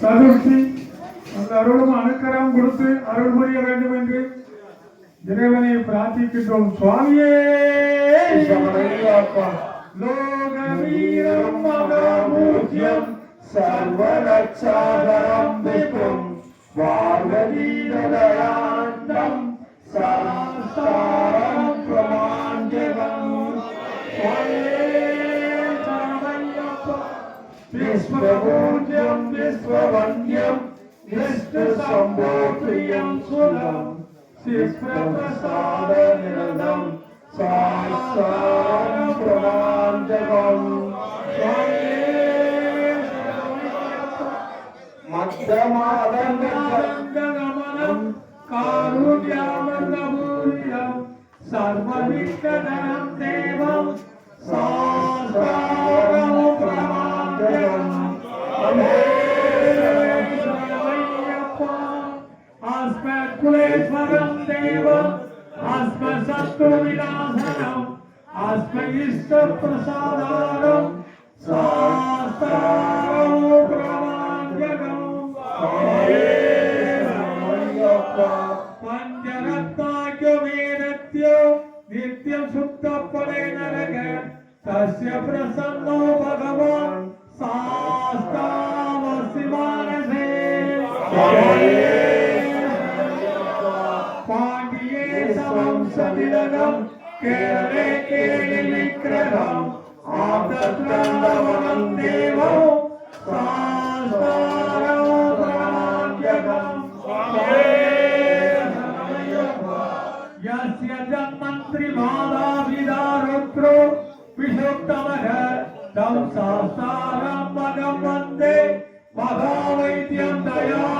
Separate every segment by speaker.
Speaker 1: சதுர்த்தி அந்த அருளும் அனுக்கரம் கொடுத்து அருள் புரிய வேண்டும் என்று இறைவனை பிரார்த்திக்கின்றோம். சுவாமியே! லோக வீரம் மகாமூர்த்தியம்
Speaker 2: சர்வரட்சாகரம் விபும் பார்வதீதயாண்டம்
Speaker 1: சாஸ்தாரம் பிரமாஞ்சகம். விஸ்வபூஜ்யம் விஸ்வவன்யம் Sister Sambhotiyam Sulam, Sister Prasada Niradam,
Speaker 2: Sasanam Pranam Javam, Madhyamadanganamanam,
Speaker 1: Karunyamandamuriyam, Sarvavishkadanam Devam,
Speaker 2: Sarvavishkadanam
Speaker 1: कुलेश्वरं देवं। आस्मसत्त्वविलासनम् आस्मयिष्टप्रसादारं
Speaker 2: स्वास्तारं प्रमाञ्जनं
Speaker 1: पञ्चरत्नाख्यमेरत्य नित्यं शुद्धफलेन नरक। तस्य प्रसन्नो भगवान् सास्तामसि मानसे। ഹംസവിലകം കേരളേ കേളി വിഗ്രഹം
Speaker 2: ആദർശവനം ദേവോ
Speaker 1: യസ്യ ജന്മന്ത്രി മാതാപിതാരുത്രോ വിശുദ്ധമന തം സാസ്താരം മകം വന്ദേ മഹാവൈദ്യം ദയാ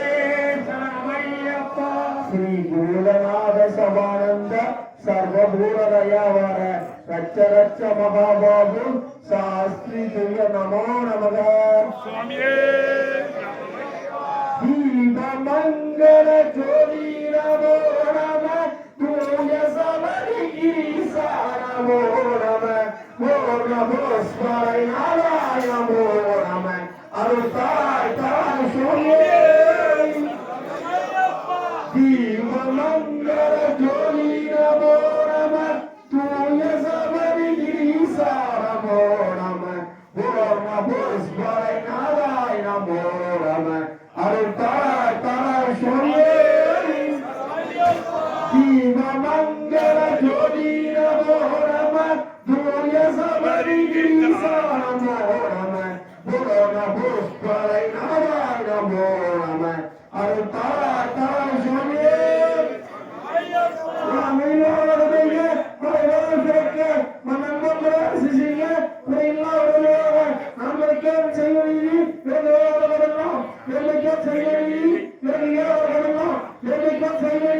Speaker 2: കുലനാഥ സമാനന്ദ സർവഭൂതദയാവാര രക്ഷരക്ഷ മഹാബാബു ശാസ്ത്രി തുല്യ നമോ നമക ദീപമംഗള ചോദി നമോ നമ തൂയ സമരിഗിരിസാ നമോ നമ ഓ നമോ സ്മരണ നമോ നമ അരുതാ மங்கள ஜோதி நமோ நம தூய சபரி கிரீசார மோ நம ஓம புஷ்பரை நாராயண மோ நம அருள் தார தார சொல்லே ஜீவ மங்கள ஜோதி நமோ நம தூய சபரி கிரீசார எனக்கே செய்வீ எனக்கு ஏவர்களெல்லாம் எனக்கே செய்வீ எனக்கு ஏவர்களெல்லாம் எனக்கே செய்வீ